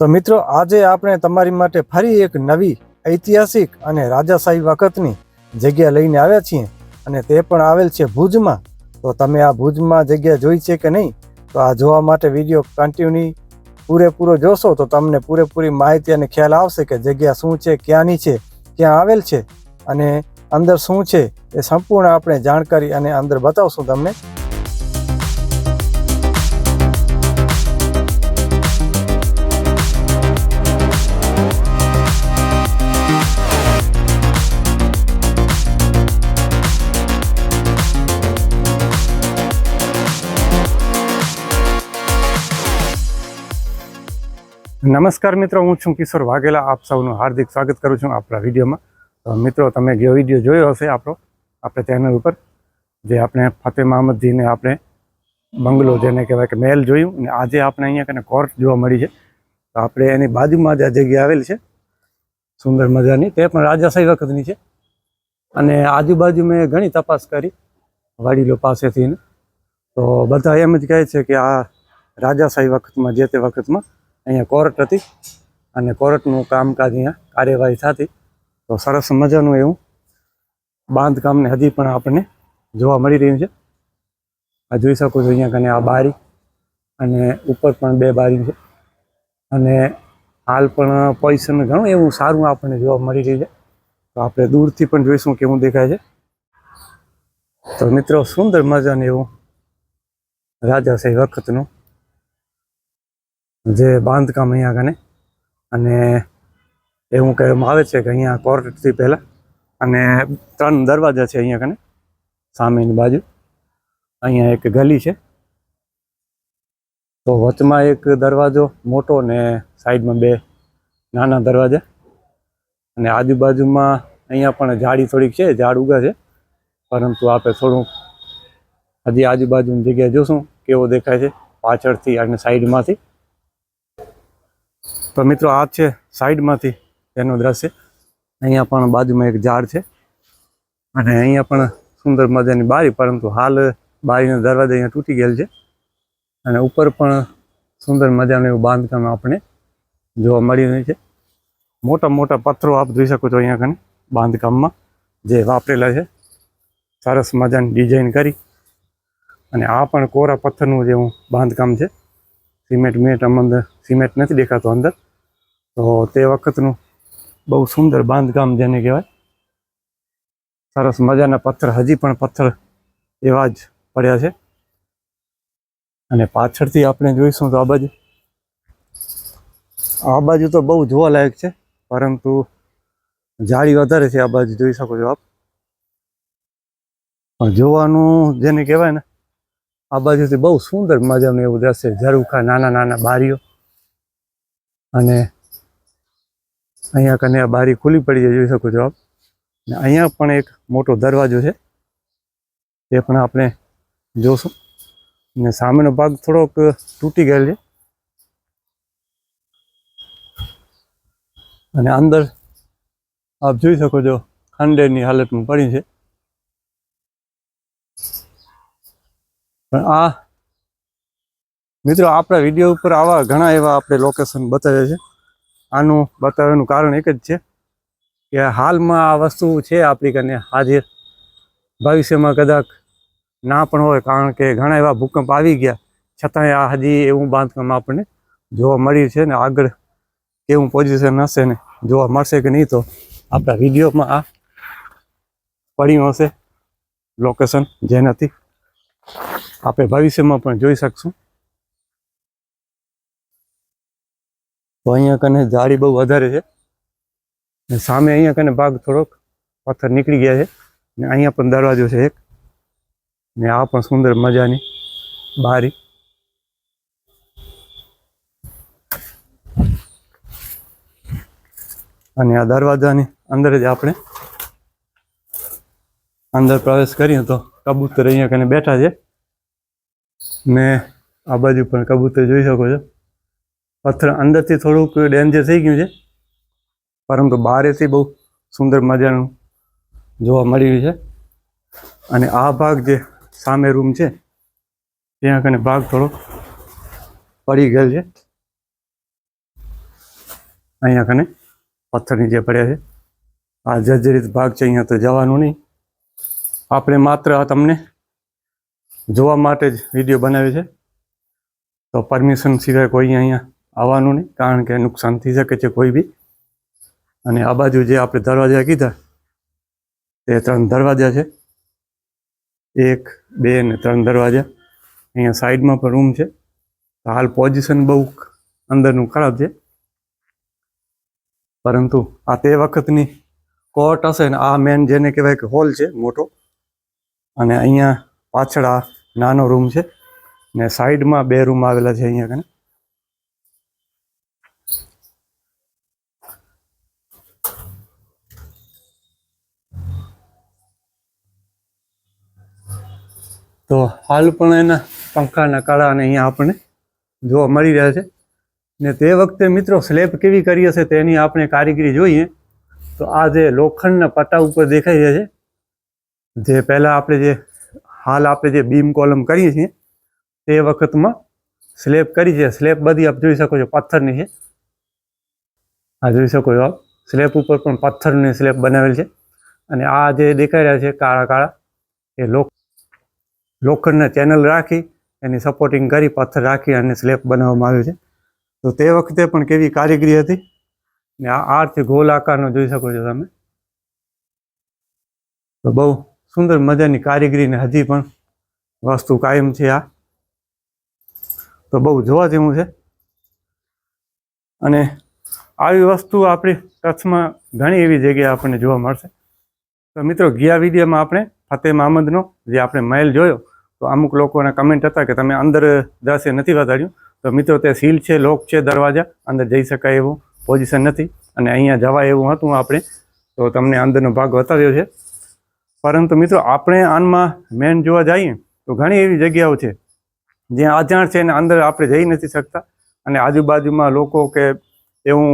તો મિત્રો, આજે આપણે તમારી માટે ફરી એક નવી ઐતિહાસિક અને રાજાશાહી વખતની જગ્યા લઈને આવ્યા છીએ અને તે પણ આવેલ છે ભુજમાં. તો તમે આ ભુજમાં જગ્યા જોઈ છે કે નહીં? તો આ જોવા માટે વીડિયો કન્ટિન્યુ પૂરેપૂરો જોશો તો તમને પૂરેપૂરી માહિતી અને ખ્યાલ આવશે કે જગ્યા શું છે, ક્યાંની છે, ક્યાં આવેલ છે અને અંદર શું છે એ સંપૂર્ણ આપણે જાણકારી અને અંદર બતાવશું તમને. નમસ્કાર મિત્રો, હું છું કિશોર વાઘેલા. આપ સૌનું હાર્દિક સ્વાગત કરું છું આપણા વિડીયોમાં. મિત્રો, તમે જે વીડિયો જોયો હશે આપણો, આપણે ચેનલ ઉપર, જે આપણે ફતેહ મહમદજીને આપણે બંગલો જેને કહેવાય કે મહેલ જોયું અને આજે આપણે અહીંયા કને કોર્ટ જોવા મળી છે. તો આપણે એની બાજુમાં જ આ જગ્યા આવેલી છે, સુંદર મજાની. તે પણ રાજાશાહી વખતની છે. અને આજુબાજુ મેં ઘણી તપાસ કરી, વડીલો પાસેથી તો બધા એમ જ કહે છે કે આ રાજાશાહી વખતમાં, જે તે વખતમાં અહીંયા કોર્ટ હતી અને કોર્ટનું કામકાજ અહીંયા કાર્યવાહી થતી. તો સરસ મજાનું એવું બાંધકામને હજી પણ આપણને જોવા મળી રહ્યું છે. આ જોઈ શકો છો અહીંયા કને આ બારી અને ઉપર પણ બે બારી છે. અને હાલ પણ પોઝિશન ઘણું એવું સારું આપણને જોવા મળી રહ્યું છે. તો આપણે દૂરથી પણ જોઈશું કેવું દેખાય છે. તો મિત્રો સુંદર મજાનું એવું રાજાશાહી વખતનું જે બાંધકામ અહીંયા કને અને એવું કહેવામાં આવે છે કે અહીંયા કોર્ટથી પહેલાં અને ત્રણ દરવાજા છે અહીંયા કને સામેની બાજુ. અહીંયા એક ગલી છે. તો વચમાં એક દરવાજો મોટો ને સાઈડમાં બે નાના દરવાજા. અને આજુબાજુમાં અહીંયા પણ ઝાડી થોડીક છે, ઝાડ ઉગા છે. પરંતુ આપણે થોડુંક હજી આજુબાજુની જગ્યાએ જોશું કેવો દેખાય છે પાછળથી અને સાઈડમાંથી. તો મિત્રો આ છે સાઈડમાંથી તેનું દ્રશ્ય. અહીંયા પણ બાજુમાં એક ઝાડ છે. અને અહીંયા પણ સુંદર મજાની બારી, પરંતુ હાલ બારીનો દરવાજા અહીંયા તૂટી ગયેલ છે. અને ઉપર પણ સુંદર મજાનું એવું બાંધકામ આપણે જોવા મળી રહ્યું છે. મોટા મોટા પથ્થરો આપ જોઈ શકો છો અહીંયા કને બાંધકામમાં જે વાપરેલા છે. સરસ મજાની ડિઝાઇન કરી. અને આ પણ કોરા પથ્થરનું જેવું બાંધકામ છે. સિમેન્ટ મેટ અંદર સિમેન્ટ નથી દેખાતો અંદર. તો તે વખતનું બહુ સુંદર બાંધકામ જેને કહેવાય. સરસ મજાના પથ્થર, હજી પણ પથ્થર એવા જ પડ્યા છે. અને પાછળથી આપણે જોઈશું તો આ બાજુ. આ બાજુ તો બહુ જોવાલાયક છે, પરંતુ જાળી વધારે છે આ બાજુ, જોઈ શકો છો આપ. પણ જોવાનું જેને કહેવાય ને આ બાજુથી બહુ સુંદર મજાનું એવું દ્રશ્ય ઝરૂખા નાના નાના બારીઓ. અને અહીંયા કને આ બારી ખુલ્લી પડી છે, જોઈ શકો છો આપ. ને અહીંયા પણ એક મોટો દરવાજો છે. તે પણ આપણે જોશું. ને સામેનો ભાગ થોડોક તૂટી ગયેલ છે. અને અંદર આપ જોઈ શકો છો ખંડેરની હાલતમાં પડી છે. પણ આ મિત્રો આપણા વીડિયો ઉપર આવા ઘણા એવા આપણે લોકેશન બતાવ્યા છે. આનું બતાવવાનું કારણ એક જ છે કે હાલમાં આ વસ્તુ છે આપણી કને હાજર. ભવિષ્યમાં કદાચ ના પણ હોય કારણ કે ઘણા એવા ભૂકંપ આવી ગયા. છતાંય આ હજી એવું બાંધકામ આપણને જોવા મળ્યું છે ને આગળ કેવું પોઝિશન હશે ને જોવા મળશે કે નહીં તો આપણા વિડીયોમાં આ પડ્યું હશે લોકેશન જેનાથી આપણે ભવિષ્યમાં પણ જોઈ શકશું. તો અહીંયા કને જાળી બહુ વધારે છે. ને સામે અહીંયા કને ભાગ થોડોક પથ્થર નીકળી ગયા છે. ને અહીંયા પણ દરવાજો છે એક. ને આ પણ સુંદર મજાની બારી. અને આ દરવાજાની અંદર જ આપણે અંદર પ્રવેશ કરીએ તો કબૂતર અહીંયા કને બેઠા છે. ને આ બાજુ પણ કબૂતર જોઈ શકો છો. પથ્થર અંદરથી થોડુંક ડેન્જર થઈ ગયું છે. પરંતુ બહારેથી બહુ સુંદર મજાનું જોવા મળી છે. અને આ ભાગ જે સામે રૂમ છે, ત્યાં કને ભાગ થોડો પડી ગયેલ છે. અહીંયા કને પથ્થર નીચે પડ્યા છે. આ જર્જરિત ભાગ છે, અહીંયા તો જવાનું નહીં. આપણે માત્ર આ તમને જોવા માટે જ વીડિયો બનાવ્યો છે. તો પરમિશન સિવાય કોઈ અહીંયા આવવાનું નહીં, કારણ કે નુકસાન થઈ શકે છે કોઈ બી. અને આ બાજુ જે આપણે દરવાજા કીધા, તે ત્રણ દરવાજા છે. એક, બે ને ત્રણ દરવાજા. અહીંયા સાઈડમાં પણ રૂમ છે. હાલ પોઝિશન બહુ અંદરનું ખરાબ છે. પરંતુ આ તે વખતની કોર્ટ હશે ને, આ મેન જેને કહેવાય કે હોલ છે, મોટો અને અહીંયા પાછળ આ નાનો રૂમ છે. ને સાઈડમાં બે રૂમ આવેલા છે અહીંયા કને. તો હાલ પણ એના પંખાના કાળા અને અહીંયા આપણને જોવા મળી રહ્યા છે. ને તે વખતે મિત્રો સ્લેબ કેવી કરી હશે તેની આપણે કારીગરી જોઈએ. તો આ જે લોખંડના પટ્ટા ઉપર દેખાઈ રહ્યા છે. જે પહેલાં આપણે જે હાલ આપણે જે બીમ કોલમ કરીએ છીએ, તે વખતમાં સ્લેબ કરી છે. સ્લેબ બધી આપ જોઈ શકો છો, પથ્થરની છે. આ જોઈ શકો છો આપ. સ્લેબ ઉપર પણ પથ્થરની સ્લેબ બનાવેલ છે. અને આ જે દેખાઈ રહ્યા છે કાળા કાળા, એ લોખંડના ચેનલ રાખી, એની સપોર્ટિંગ કરી, પથ્થર રાખી અને સ્લેબ બનાવવામાં આવ્યું છે. તો તે વખતે પણ કેવી કારીગરી હતી? ને આ આર્થ ગોલ આકારનો જોઈ શકો છો તમે. તો બહુ સુંદર મજાની કારીગરીને હજી પણ વસ્તુ કાયમ છે આ. તો બહુ જોવા જેવું છે. અને આવી વસ્તુ આપણી કચ્છમાં ઘણી એવી જગ્યાએ આપણને જોવા મળશે. તો મિત્રો, ગયા વિડીયોમાં આપણે ફતેહ મહમદનો જે આપણે મહેલ જોયો, તો અમુક લોકોના કમેન્ટ હતા કે તમે અંદર દ્રશ્ય નથી વધાર્યું તો મિત્રો, તે સીલ છે, લોક છે, દરવાજા, અંદર જઈ શકાય એવું પોઝિશન નથી. અને અહીંયા જવાય એવું હતું આપણે. તો તમને અંદરનો ભાગ બતાવ્યો છે. પરંતુ મિત્રો, આપણે આનમાં મેન જોવા જઈએ તો ઘણી એવી જગ્યાઓ છે જ્યાં અજાણ છે એના અંદર આપણે જઈ નથી શકતા અને આજુબાજુમાં લોકો કે એવું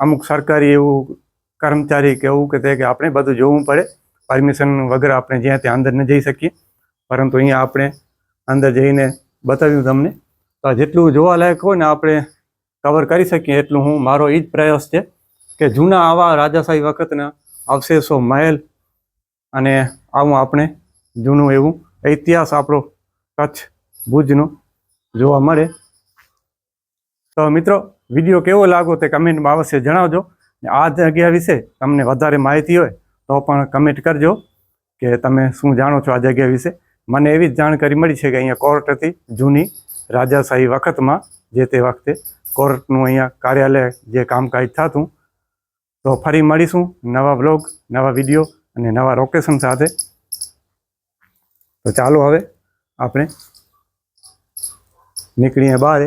અમુક સરકારી એવું કર્મચારી કે એવું કે તે કે આપણે બધું જોવું પડે. પરમિશન વગર આપણે જ્યાં ત્યાં અંદર ન જઈ શકીએ. પરંતુ અહીંયા આપણે અંદર જઈને બતાવ્યું તમને. તો જેટલું જોવાલાયક હોય ને આપણે કવર કરી શકીએ એટલું હું મારો એ જ પ્રયાસ છે કે જૂના આવા રાજાશાહી વખતના અવશેષો, મહેલ અને આવું આપણે જૂનું એવું ઇતિહાસ આપણો કચ્છ ભુજનો જોવા મળે. તો મિત્રો, વીડિયો કેવો લાગો તે કમેન્ટમાં અવશ્ય જણાવજો. આ જગ્યા વિશે તમને વધારે માહિતી હોય તો પણ કમેન્ટ કરજો કે તમે શું જાણો છો આ જગ્યા વિશે. મને એવી જ જાણકારી મળી છે કે અહીંયા કોર્ટ હતી જૂની રાજાશાહી વખતમાં, જે તે વખતે કોર્ટનું અહીંયા કાર્યાલય જે કામકાજ થતું. તો ફરી મળીશું નવા બ્લોગ નવા વીડિયો અને નવા લોકેશન સાથે. તો ચાલો હવે આપણે નીકળીએ બહાર